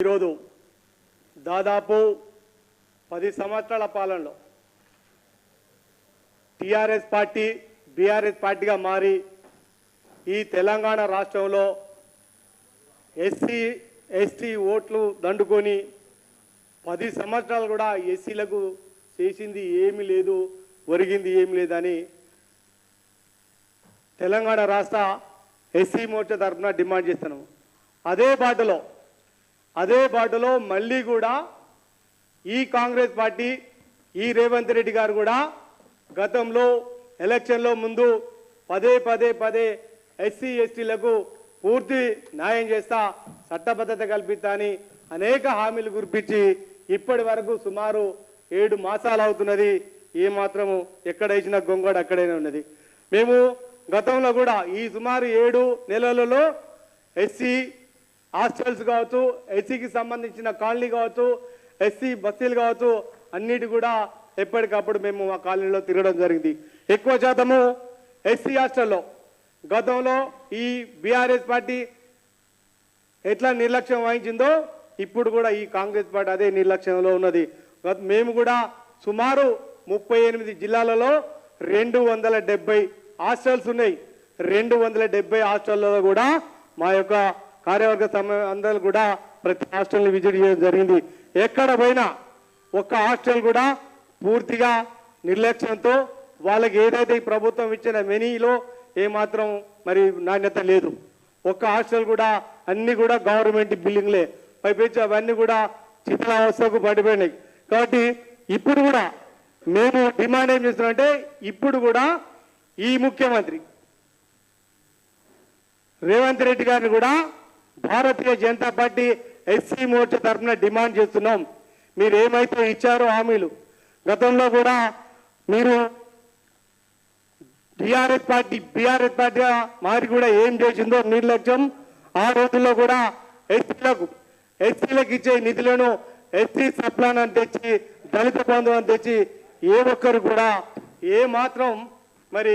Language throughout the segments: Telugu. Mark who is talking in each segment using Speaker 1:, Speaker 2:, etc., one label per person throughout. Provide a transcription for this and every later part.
Speaker 1: ఈరోజు దాదాపు పది సంవత్సరాల పాలనలో టిఆర్ఎస్ పార్టీ బీఆర్ఎస్ పార్టీగా మారి ఈ తెలంగాణ రాష్ట్రంలో ఎస్సీ ఎస్టీ ఓట్లు దండుకొని పది సంవత్సరాలు కూడా ఎస్సీలకు చేసింది ఏమీ లేదు ఒరిగింది ఏమీ లేదని తెలంగాణ రాష్ట్ర ఎస్సీ మోర్చా తరఫున డిమాండ్ చేస్తున్నాము. అదే బాటలో అదే బాటలో మళ్ళీ కూడా ఈ కాంగ్రెస్ పార్టీ ఈ రేవంత్ రెడ్డి గారు కూడా గతంలో ఎలక్షన్లో ముందు పదే పదే పదే ఎస్సీ ఎస్టీలకు పూర్తి న్యాయం చేస్తా చట్టబద్ధత కల్పిస్తా అని అనేక హామీలు గుర్పించి ఇప్పటి వరకు సుమారు ఏడు మాసాలు అవుతున్నది. ఏ మాత్రము ఎక్కడ ఇచ్చిన గొంగడ అక్కడనే ఉన్నది. మేము గతంలో కూడా ఈ సుమారు ఏడు నెలలలో ఎస్సీ హాస్టల్స్ కావచ్చు ఎస్సీకి సంబంధించిన కాలనీ కావచ్చు ఎస్సీ బస్తీలు కావచ్చు అన్నిటి కూడా ఎప్పటికప్పుడు మేము ఆ కాలనీలో తిరగడం జరిగింది. ఎక్కువ శాతము ఎస్సీ హాస్టల్లో. గతంలో ఈ బీఆర్ఎస్ పార్టీ ఎట్లా నిర్లక్ష్యం వహించిందో ఇప్పుడు కూడా ఈ కాంగ్రెస్ పార్టీ అదే నిర్లక్ష్యంలో ఉన్నది. గత- మేము కూడా సుమారు ముప్పై ఎనిమిది జిల్లాలలో రెండు వందల డెబ్బై హాస్టల్స్ ఉన్నాయి. రెండు వందల డెబ్బై హాస్టల్లో కూడా మా యొక్క కార్యవర్గ సమ అందరూ కూడా ప్రతి హాస్టల్ని విజిట్ చేయడం జరిగింది. ఎక్కడ పోయినా ఒక్క హాస్టల్ కూడా పూర్తిగా నిర్లక్ష్యంతో వాళ్ళకి ఏదైతే ఈ ప్రభుత్వం ఇచ్చిన మెనీలో ఏమాత్రం మరి నాణ్యత లేదు. ఒక్క హాస్టల్ కూడా అన్నీ కూడా గవర్నమెంట్ బిల్డింగ్లే. పైపించి అవన్నీ కూడా చిత్రావస్థకు పడిపోయినాయి. కాబట్టి ఇప్పుడు కూడా మేము డిమాండ్ ఏం చేస్తున్నామంటే ఇప్పుడు కూడా ఈ ముఖ్యమంత్రి రేవంత్ రెడ్డి గారిని కూడా భారతీయ జనతా పార్టీ ఎస్సీ మోర్చా తరఫున డిమాండ్ చేస్తున్నాం. మీరు ఏమైతే ఇచ్చారో హామీలు గతంలో కూడా మీరు టిఆర్ఎస్ పార్టీ బీఆర్ఎస్ పార్టీ మారి కూడా ఏం చేసిందో నిర్లక్ష్యం. ఆ రోజుల్లో కూడా ఎస్సీలకు ఎస్సీలకు ఇచ్చే నిధులను ఎస్సీ సప్లాన్ అని తెచ్చి దళిత బంధు అని తెచ్చి ఏ ఒక్కరు కూడా ఏ మాత్రం మరి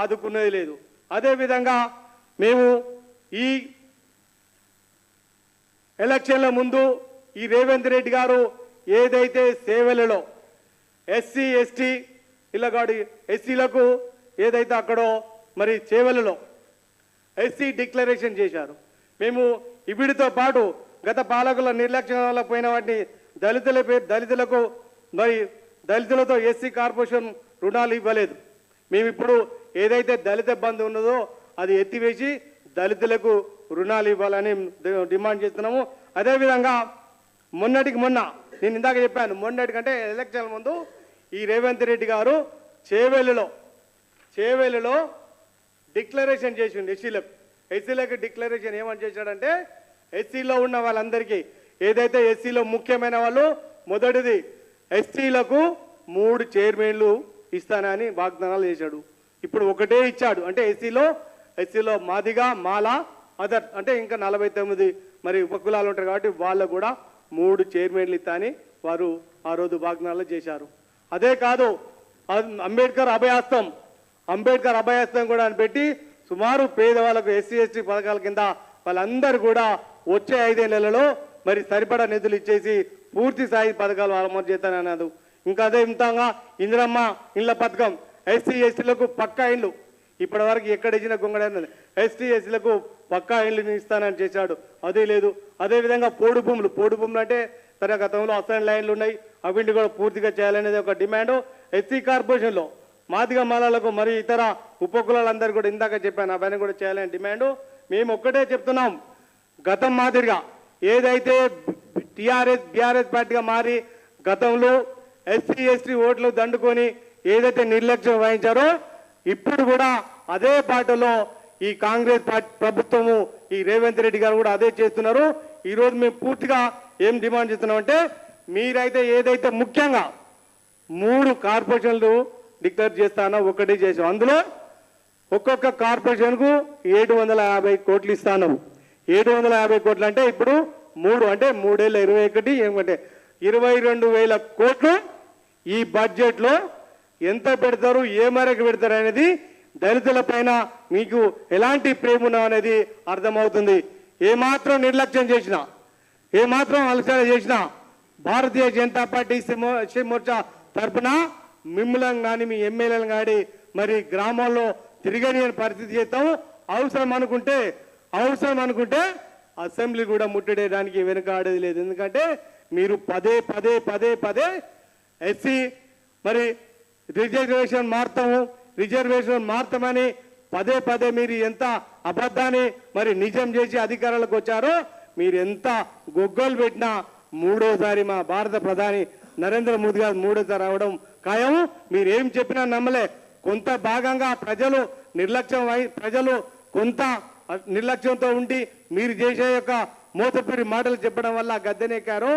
Speaker 1: ఆదుకున్నది లేదు. అదేవిధంగా మేము ఈ ఎలక్షన్ల ముందు ఈ రేవంత్ రెడ్డి గారు ఏదైతే సేవలలో ఎస్సీ ఎస్టీ ఇళ్ళగాడి ఎస్సీలకు ఏదైతే అక్కడో మరి సేవలలో ఎస్సీ డిక్లరేషన్ చేశారు. మేము ఇవిడితో పాటు గత పాలకుల నిర్లక్ష్యం వల్ల పోయిన వాటిని దళితుల పేరు దళితులకు మరి దళితులతో ఎస్సీ కార్పొరేషన్ రుణాలు ఇవ్వలేదు. మేము ఇప్పుడు ఏదైతే దళిత బంధు ఉన్నదో అది ఎత్తివేసి దళితులకు రుణాలు ఇవ్వాలని డిమాండ్ చేస్తున్నాము. అదేవిధంగా మొన్నటికి మొన్న నేను ఇందాక చెప్పాను మొన్నటికంటే ఎలక్షన్ ముందు ఈ రేవంత్ రెడ్డి గారు చేవేలులో చేవేలులో డిక్లరేషన్ చేసిండు ఎస్సీలకు. ఎస్సీలకు డిక్లరేషన్ ఏమని చేశాడంటే ఎస్సీలో ఉన్న వాళ్ళందరికీ ఏదైతే ఎస్సీలో ముఖ్యమైన వాళ్ళు మొదటిది ఎస్సీలకు మూడు చైర్మన్లు ఇస్తానని వాగ్దానాలు చేశాడు. ఇప్పుడు ఒకటే ఇచ్చాడు. అంటే ఎస్సీలో ఎస్సీలో మాదిగా మాల అదర్ అంటే ఇంకా నలభై తొమ్మిది మరి ఉపకులాలు ఉంటారు కాబట్టి వాళ్ళు కూడా మూడు చైర్మన్లు ఇస్తా అని వారు ఆ రోజు వాగ్దానాలు చేశారు. అదే కాదు అంబేద్కర్ అభయాస్తం. అంబేద్కర్ అభయాస్తం కూడా అని పెట్టి సుమారు పేదవాళ్ళకు ఎస్సీ ఎస్టీ పథకాల కింద వాళ్ళందరూ కూడా వచ్చే ఐదేళ్ళలో మరి సరిపడా నిధులు ఇచ్చేసి పూర్తి స్థాయి పథకాలు అమలు చేస్తానన్నారు. ఇంకా అదే ఇంతగా ఇందిరమ్మ ఇళ్ళ పథకం. ఎస్సీ ఎస్టీలకు పక్కా ఇండ్లు. ఇప్పటి వరకు ఎక్కడ ఇచ్చిన గుంగడ ఎస్టీ ఎస్సీలకు పక్కా ఇళ్ళు ఇస్తానని చేశాడు. అదే లేదు. అదేవిధంగా పోడు భూములు. పోడు భూములు అంటే తన గతంలో అసైన్ లైన్లు ఉన్నాయి. అవింటి కూడా పూర్తిగా చేయాలనేది ఒక డిమాండ్. ఎస్సీ కార్పొరేషన్లో మాదిగ మాలలకు మరియు ఇతర ఉపకులాలందరూ కూడా ఇందాక చెప్పాను అవన్నీ కూడా చేయాలని డిమాండ్. మేము ఒక్కటే చెప్తున్నాం. గతం మాదిరిగా ఏదైతే టీఆర్ఎస్ బీఆర్ఎస్ పార్టీగా మారి గతంలో ఎస్సీ ఎస్టీ ఓట్లు దండుకొని ఏదైతే నిర్లక్ష్యం వహించారో ఇప్పుడు కూడా అదే బాటలో ఈ కాంగ్రెస్ పార్టీ ప్రభుత్వము ఈ రేవంత్ రెడ్డి గారు కూడా అదే చేస్తున్నారు. ఈ రోజు మేము పూర్తిగా ఏం డిమాండ్ చేస్తున్నామంటే మీరైతే ఏదైతే ముఖ్యంగా మూడు కార్పొరేషన్లు డిక్లేర్ చేస్తానో ఒకటి చేసాం. అందులో ఒక్కొక్క కార్పొరేషన్కు ఏడు వందల యాభై కోట్లు ఇస్తాను ఏడు వందల యాభై కోట్లు అంటే ఇప్పుడు మూడు అంటే మూడేళ్ళ ఇరవై ఒకటి ఏమంటే ఇరవై రెండు వేల కోట్లు ఈ బడ్జెట్లో ఎంత పెడతారు ఏ మేరకు పెడతారు అనేది దళితుల పైన మీకు ఎలాంటి ప్రేమ అనేది అర్థమవుతుంది. ఏమాత్రం నిర్లక్ష్యం చేసినా ఏమాత్రం ఆలోచన చేసినా భారతీయ జనతా పార్టీ సిమో- ఎస్సీ మోర్చా తరపున మిమ్మల్ని కానీ మీ ఎమ్మెల్యేలను కానీ మరి గ్రామాల్లో తిరగని పరిస్థితి చేస్తాం అవసరం అనుకుంటే అవసరం అనుకుంటే అసెంబ్లీ కూడా ముట్టడేయడానికి వెనుకాడేది లేదు. ఎందుకంటే మీరు పదే పదే పదే పదే ఎస్సీ మరి రిజర్వేషన్ మారుతాము. రిజర్వేషన్ మారుతామని పదే పదే మీరు ఎంత అబద్ధాన్ని మరి నిజం చేసి అధికారులకు వచ్చారో మీరు ఎంత గొగ్గోలు పెట్టినా మూడోసారి మా భారత ప్రధాని నరేంద్ర మోదీ గారు మూడోసారి రావడం ఖాయం. మీరు ఏం చెప్పినా నమ్మలే. కొంత భాగంగా ప్రజలు నిర్లక్ష్యం ప్రజలు కొంత నిర్లక్ష్యంతో ఉండి మీరు చేసే యొక్క మోసపూరి మాటలు చెప్పడం వల్ల గద్దెనెక్కారు.